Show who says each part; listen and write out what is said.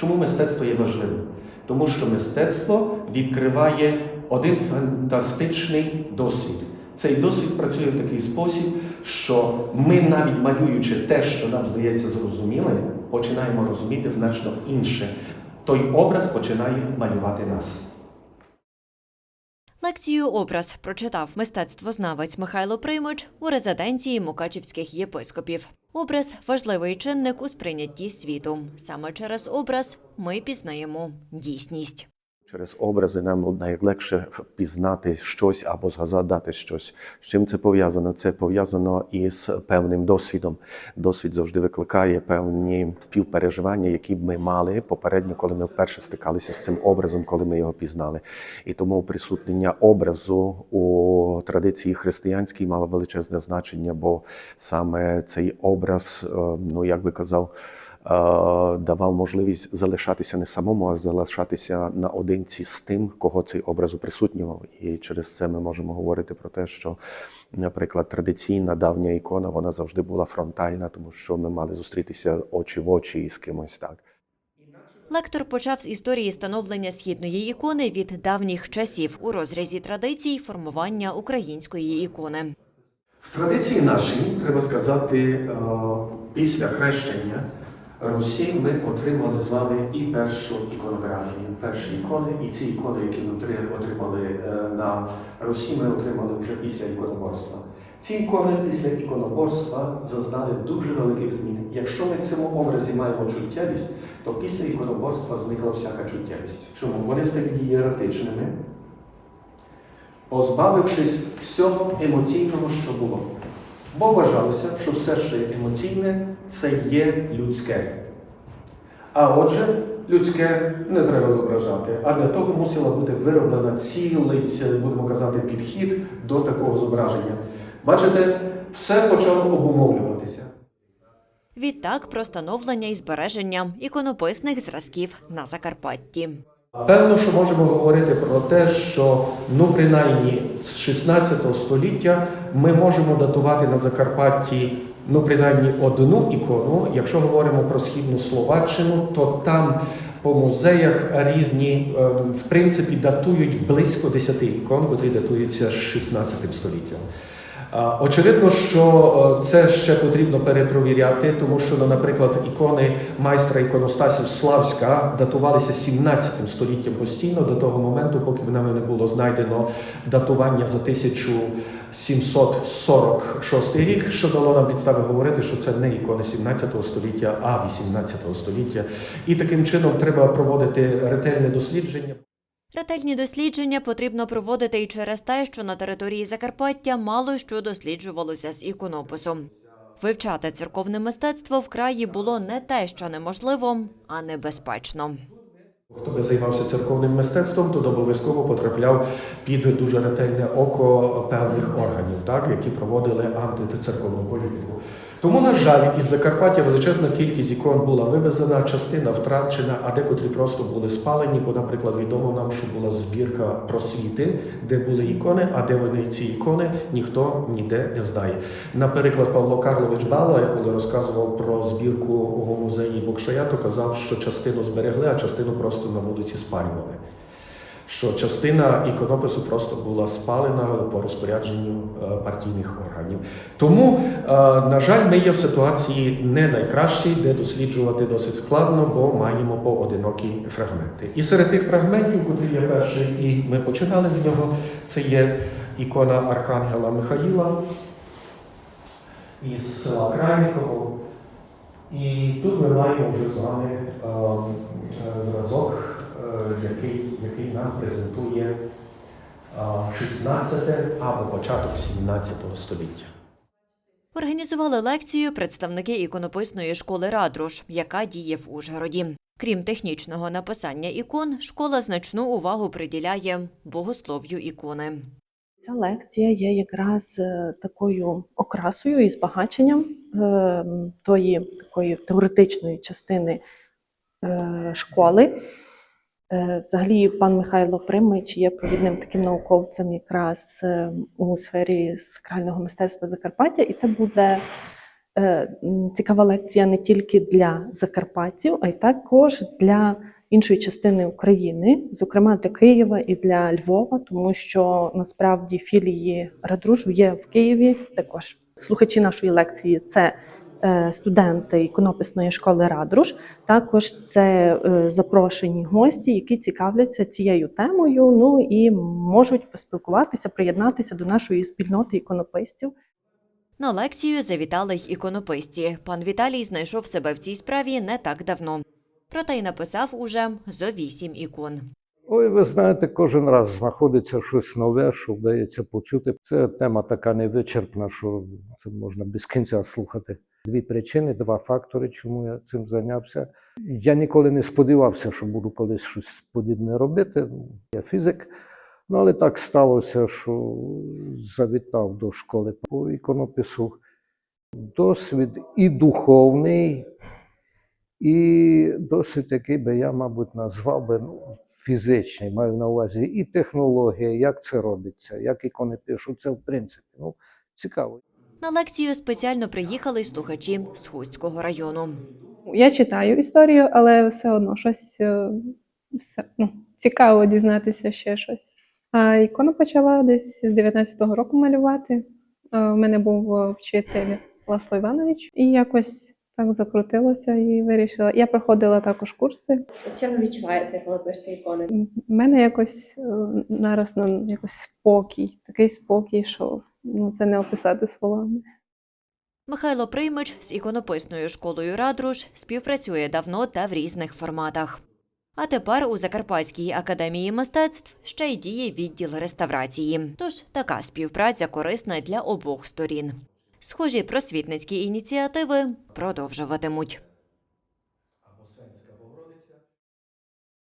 Speaker 1: Чому мистецтво є важливим? Тому що мистецтво відкриває один фантастичний досвід. Цей досвід працює в такий спосіб, що ми, навіть малюючи те, що нам здається зрозумілим, починаємо розуміти значно інше. Той образ починає малювати нас.
Speaker 2: Лекцію образ прочитав мистецтвознавець Михайло Примич у резиденції мукачівських єпископів. Образ важливий чинник у сприйнятті світу. Саме через образ ми пізнаємо дійсність.
Speaker 3: Через образи нам найлегше пізнати щось або згадати щось. З чим це пов'язано? Це пов'язано із певним досвідом. Досвід завжди викликає певні співпереживання, які б ми мали попередньо, коли ми вперше стикалися з цим образом, коли ми його пізнали. І тому присутнення образу у традиції християнській мало величезне значення, бо саме цей образ, е, ну як би казав. Е, давав можливість залишатися не самому, а залишатися наодинці з тим, кого цей образ уприсутнював. І через це ми можемо говорити про те, що, наприклад, традиційна давня ікона вона завжди була фронтальна, тому що ми мали зустрітися очі в очі із кимось так.
Speaker 2: Лектор почав з історії становлення східної ікони від давніх часів у розрізі традицій формування української ікони.
Speaker 1: В традиції нашій, треба сказати, е, після хрещення Русі ми отримали з вами і першу іконографію, перші ікони, і ці ікони, які ми отримали е, на Русі, ми отримали вже після іконоборства. Ці ікони після іконоборства зазнали дуже великих змін. Якщо ми в цьому образі маємо чуттєвість, то після іконоборства зникла всяка чуттєвість. Чому? Вони стають єретичними, позбавившись всього емоційного, що було. Бо вважалося, що все, що є емоційне, це є людське. А отже, людське не треба зображати. А для того мусила бути вироблена цілий, будемо казати, підхід до такого зображення. Бачите, все почало обумовлюватися.
Speaker 2: Відтак про становлення і збереження іконописних зразків на Закарпатті.
Speaker 1: Певно, що можемо говорити про те, що ну принаймні з 16 століття ми можемо датувати на Закарпатті ну принаймні одну ікону. Якщо говоримо про східну Словаччину, то там по музеях різні ем, в принципі датують близько 10 ікон, котрі датуються 16 століттям. Очевидно, що е, це ще потрібно перепровіряти, тому що, ну, наприклад, ікони майстра іконостасів Славська датувалися 17 століттям постійно до того моменту, поки в нами не було знайдено датування за 1746 рік, що дало нам підстави говорити, що це не ікони 17 століття, а 18 століття. І таким чином треба проводити ретельне дослідження.
Speaker 2: Ретельні дослідження потрібно проводити і через те, що на території Закарпаття мало що досліджувалося з іконописом. Вивчати церковне мистецтво в краї було не те, що неможливо, а небезпечно.
Speaker 1: Хто би займався церковним мистецтвом, то обов'язково потрапляв під дуже ретельне око певних органів, так, які проводили антицерковну політику. Тому, на жаль, із Закарпаття величезна кількість ікон була вивезена, частина втрачена, а декотрі просто були спалені. Бо, наприклад, відомо нам, що була збірка просвіти, де були ікони, а де вони ці ікони ніхто ніде не знає. Наприклад, Павло Карлович Бала, коли розказував про збірку у музеї Бокшая, то казав, що частину зберегли, а частину просто на вулиці спалювали. Що частина іконопису просто була спалена по розпорядженню е, партійних органів. Тому, е, на жаль, ми є в ситуації не найкращій, де досліджувати досить складно, бо маємо поодинокі фрагменти. І серед тих фрагментів, котрі є перший, і ми починали з нього, це є ікона Архангела Михаїла із села Крайниково. І тут ми маємо вже з вами е, е, зразок, який, який нам презентує е, 16 або початок 17 століття.
Speaker 2: Організували лекцію представники іконописної школи Радруш, яка діє в Ужгороді. Крім технічного написання ікон, школа значну увагу приділяє богослов'ю ікони.
Speaker 4: Ця лекція є якраз е, такою окрасою і збагаченням е, тої такої теоретичної частини е, школи. Е, Взагалі, пан Михайло Примич є провідним таким науковцем якраз е, у сфері сакрального мистецтва Закарпаття, і це буде е, цікава лекція не тільки для закарпатців, а й також для іншої частини України, зокрема для Києва і для Львова, тому що насправді філії Радружу є в Києві також. Слухачі нашої лекції це студенти іконописної школи Радруж. Також це е, запрошені гості, які цікавляться цією темою. Ну і можуть поспілкуватися, приєднатися до нашої спільноти іконописців.
Speaker 2: На лекцію завітали й іконописці. Пан Віталій знайшов себе в цій справі не так давно. Проте й написав уже зо вісім ікон.
Speaker 5: Ой, ви знаєте, кожен раз знаходиться щось нове, що вдається почути. Це тема така невичерпна, що це можна без кінця слухати. Дві причини, два фактори, чому я цим зайнявся. Я ніколи не сподівався, що буду колись щось подібне робити. Я фізик. Ну, але так сталося, що завітав до школи по іконопису. Досвід і духовний, і досвід, який би я, мабуть, назвав би ну, фізичний, маю на увазі і технологія, як це робиться, як ікони пишуть, це в принципі ну, цікаво.
Speaker 2: На лекцію спеціально приїхали й слухачі з Хуського району.
Speaker 6: Я читаю історію, але все одно щось е, все, ну, цікаво дізнатися ще щось. А ікону почала десь з 19-го року малювати. Е, У мене був е, вчитель Ласло Іванович, і якось так закрутилося і вирішила. Я проходила також курси.
Speaker 7: Що ви відчуваєте, коли пишете ікони?
Speaker 6: У мене якось е, нараз на якось спокій, такий спокій, що ну, це не описати словами.
Speaker 2: Михайло Приймич з іконописною школою Радруж співпрацює давно та в різних форматах. А тепер у Закарпатській академії мистецтв ще й діє відділ реставрації. Тож така співпраця корисна для обох сторін. Схожі просвітницькі ініціативи продовжуватимуть.